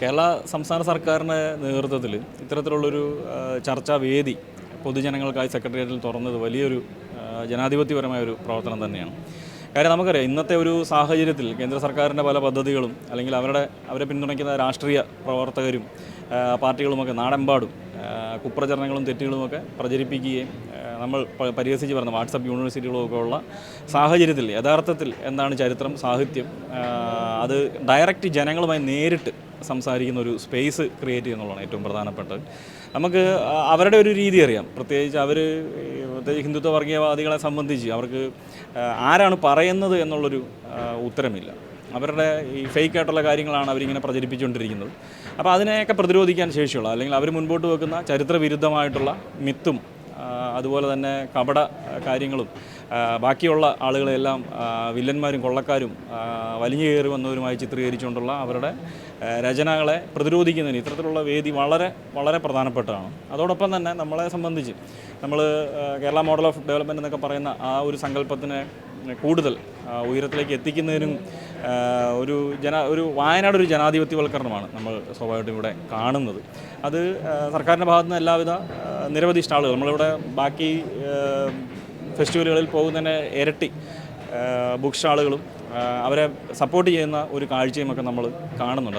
കേരള സംസ്ഥാന സർക്കാരിന്റെ നേതൃത്വത്തിൽ ഇത്തരത്തിലുള്ളൊരു ചർച്ചാ വേദി പൊതുജനങ്ങൾക്കായി സെക്രട്ടേറിയറ്റിൽ തുറന്നത് വലിയൊരു ജനാധിപത്യപരമായ ഒരു പ്രവർത്തനം തന്നെയാണ്. കാര്യം നമുക്കറിയാം ഇന്നത്തെ ഒരു സാഹചര്യത്തിൽ കേന്ദ്ര സർക്കാരിന്റെ പല പദ്ധതികളും അല്ലെങ്കിൽ അവരുടെ അവരെ പിന്തുണയ്ക്കുന്ന രാഷ്ട്രീയ പ്രവർത്തകരും പാർട്ടികളുമൊക്കെ നാടെമ്പാടും കുപ്രചരണങ്ങളും തെറ്റുകളുമൊക്കെ പ്രചരിപ്പിക്കുകയും നമ്മൾ പരിഹസിച്ച് പറഞ്ഞ വാട്സപ്പ് യൂണിവേഴ്സിറ്റികളൊക്കെ ഉള്ള സാഹചര്യത്തിൽ യഥാർത്ഥത്തിൽ എന്താണ് ചരിത്രം സാഹിത്യം അത് ഡയറക്റ്റ് ജനങ്ങളുമായി നേരിട്ട് സംസാരിക്കുന്ന ഒരു സ്പേസ് ക്രിയേറ്റ് ചെയ്യുന്നുള്ളതാണ് ഏറ്റവും പ്രധാനപ്പെട്ടത്. നമുക്ക് അവരുടെ ഒരു രീതി അറിയാം. പ്രത്യേകിച്ച് അവർ പ്രത്യേകിച്ച് ഹിന്ദുത്വ വർഗീയവാദികളെ സംബന്ധിച്ച് അവർക്ക് ആരാണ് പറയുന്നത് എന്നുള്ളൊരു ഉത്തരമില്ല. അവരുടെ ഈ ഫേക്ക് ആയിട്ടുള്ള കാര്യങ്ങളാണ് അവരിങ്ങനെ പ്രചരിപ്പിച്ചുകൊണ്ടിരിക്കുന്നത്. അപ്പോൾ അതിനെയൊക്കെ പ്രതിരോധിക്കാൻ ശേഷിയുള്ള അല്ലെങ്കിൽ അവർ മുൻപോട്ട് വെക്കുന്ന ചരിത്രവിരുദ്ധമായിട്ടുള്ള മിത്തും അതുപോലെ തന്നെ കപട കാര്യങ്ങളും ബാക്കിയുള്ള ആളുകളെല്ലാം വില്ലന്മാരും കൊള്ളക്കാരും വലിഞ്ഞു കയറി വന്നവരുമായി ചിത്രീകരിച്ചുകൊണ്ടുള്ള അവരുടെ രചനകളെ പ്രതിരോധിക്കുന്നതിന് ഇത്തരത്തിലുള്ള വേദി വളരെ വളരെ പ്രധാനപ്പെട്ടതാണ്. അതോടൊപ്പം തന്നെ നമ്മളെ സംബന്ധിച്ച് നമ്മൾ കേരള മോഡൽ ഓഫ് ഡെവലപ്മെന്റ് എന്നൊക്കെ പറയുന്ന ആ ഒരു സങ്കല്പത്തിനെ കൂടുതൽ ഉയരത്തിലേക്ക് എത്തിക്കുന്നതിനും ഒരു ജന ഒരു വയനാട് ഒരു ജനാധിപത്യവൽക്കരണമാണ് നമ്മൾ സ്വാഭാവികമായിട്ടും ഇവിടെ കാണുന്നത്. അത് സർക്കാരിന്റെ ഭാഗത്തുനിന്ന് എല്ലാവിധ നിരവധി സ്റ്റാളുകൾ. നമ്മളിവിടെ ബാക്കി ഫെസ്റ്റിവലുകളിൽ പോകുന്നതിന് ഇരട്ടി ബുക്ക് സ്റ്റാളുകളും അവരെ സപ്പോർട്ട് ചെയ്യുന്ന ഒരു കാഴ്ചയും ഒക്കെ നമ്മൾ കാണുന്നുണ്ട്.